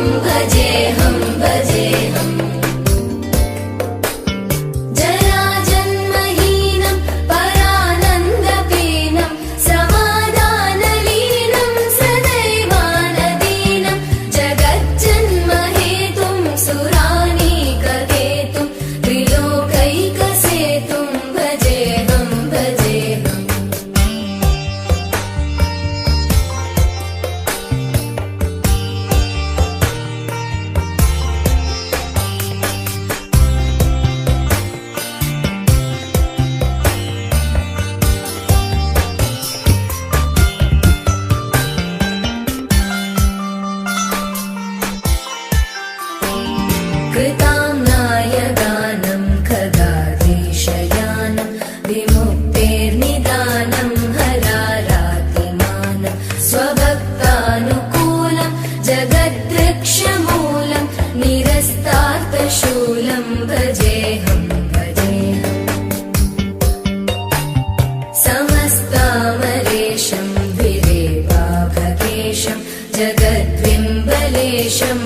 हम भजे हम कृतां नायगानं खगादेशयान विमुक्तेर्निदानं हरारातिमान स्वभक्तानुकूलम् जगदृक्षमूलम् निरस्तात् शूलं भजेऽहं भजेह समस्तामलेशम्भिरेवाभेशम् जगद्विम्बलेशम्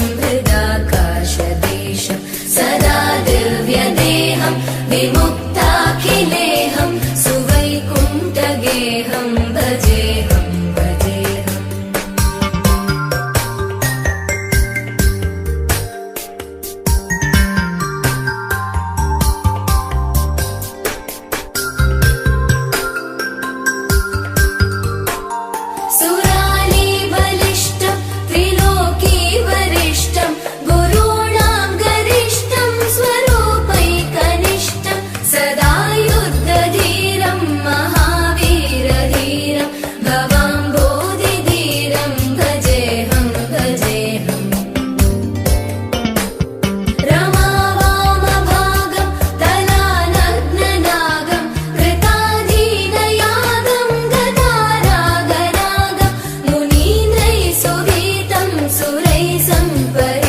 संपर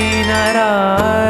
ശ്രീനാരായ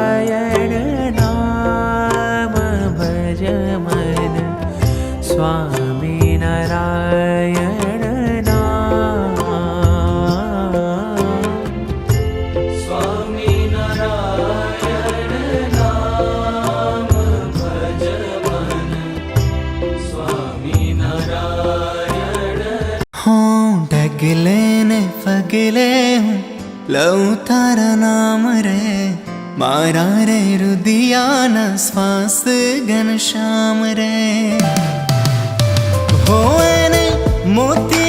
ലവ് താര നാമ രേ മാരാ രേ രുദിയാന ശ്വാസ് ഗണശ്യാമ രേ ഹോ മോത്തി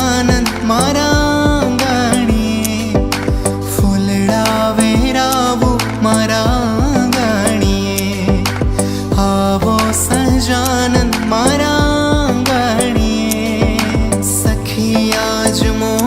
આનંદ મારા આંગણીએ. ફૂલડા વેરાવું મારા આંગણીએ. આવો સહજાનંદ મારા આંગણીએ. સખી આજ મો